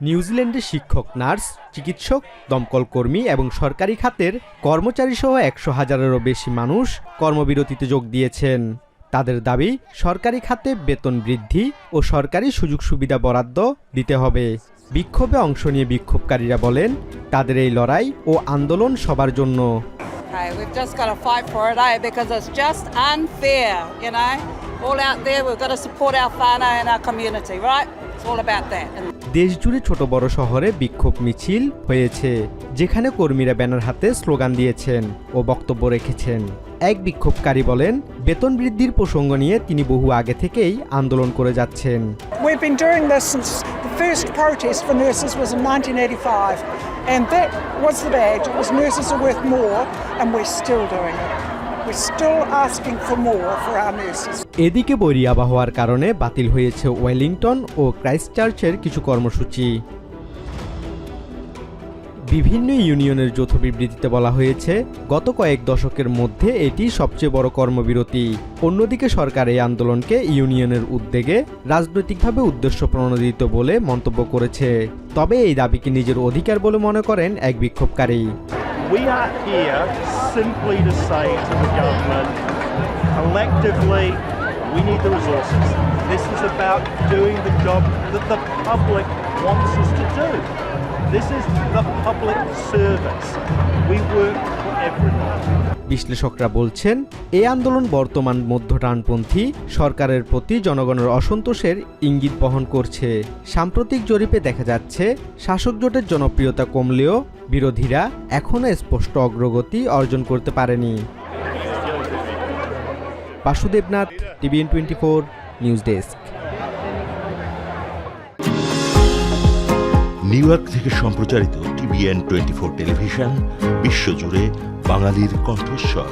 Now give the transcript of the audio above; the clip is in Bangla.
নিউজিল্যান্ডে শিক্ষক নার্স চিকিৎসক দমকল কর্মী এবং সরকারি খাতের কর্মচারী সহ একশো হাজারেরও বেশি মানুষ কর্মবিরতিতে যোগ দিয়েছেন তাদের দাবি সরকারি খাতে বেতন বৃদ্ধি ও সরকারি সুযোগ সুবিধা বরাদ্দ দিতে হবে বিক্ষোভে অংশ নিয়ে বিক্ষোভকারীরা বলেন তাদের এই লড়াই ও আন্দোলন সবার জন্য we've just got to fight for it, eh? Because it's just unfair, you know. All out there, we've got to support our whānau and our community, right? It's all about that. And দেশজুড়ে ছোট বড় শহরে বিক্ষোভ মিছিল হয়েছে যেখানে কর্মীরা ব্যানার হাতে স্লোগান দিয়েছেন ও বক্তব্য রেখেছেন এক বিক্ষোভকারী বলেন বেতন বৃদ্ধির প্রসঙ্গ নিয়ে তিনি বহু আগে থেকেই আন্দোলন করে যাচ্ছেন We've been doing this since the first protest for nurses was in 1985, and that was the badge. It was nurses are worth more, and we're still doing it. এদিকে বৈরী আবহাওয়ার কারণে বাতিল হয়েছে ওয়েলিংটন ও ক্রাইস্টচার্চের কিছু কর্মসূচি। বিভিন্ন ইউনিয়নের যৌথ বিবৃতিতে বলা হয়েছে, গত কয়েক দশকের মধ্যে এটি সবচেয়ে বড় কর্মবিরতি। অন্যদিকে সরকার এই আন্দোলনকে ইউনিয়নের উদ্যোগে রাজনৈতিকভাবে উদ্দেশ্য প্রণোদিত বলে মন্তব্য করেছে। তবে এই দাবিকে নিজের অধিকার বলে মনে করেন এক বিক্ষোভকারী। We are here simply to say to the government, collectively, we need the resources. This is about doing the job that the public wants us to do. This is the public service. We work for everyone. বিশ্লেষকরা বলছেন এই আন্দোলন বর্তমান মধ্য ডানপন্থী সরকারের প্রতি জনগণের অসন্তোষের ইঙ্গিত বহন করছে। সাম্প্রতিক জরিপে দেখা যাচ্ছে, শাসক জোটের জনপ্রিয়তা কমলেও বিরোধীরা এখনও স্পষ্ট অগ্রগতি অর্জন করতে পারেনি। Basudebnath, TVN twenty four news desk. New York থেকে সম্প্রচারিত টিভিএন টোয়েন্টি ফোর টেলিভিশন, বিশ্বজুড়ে বাঙালির কণ্ঠস্বর।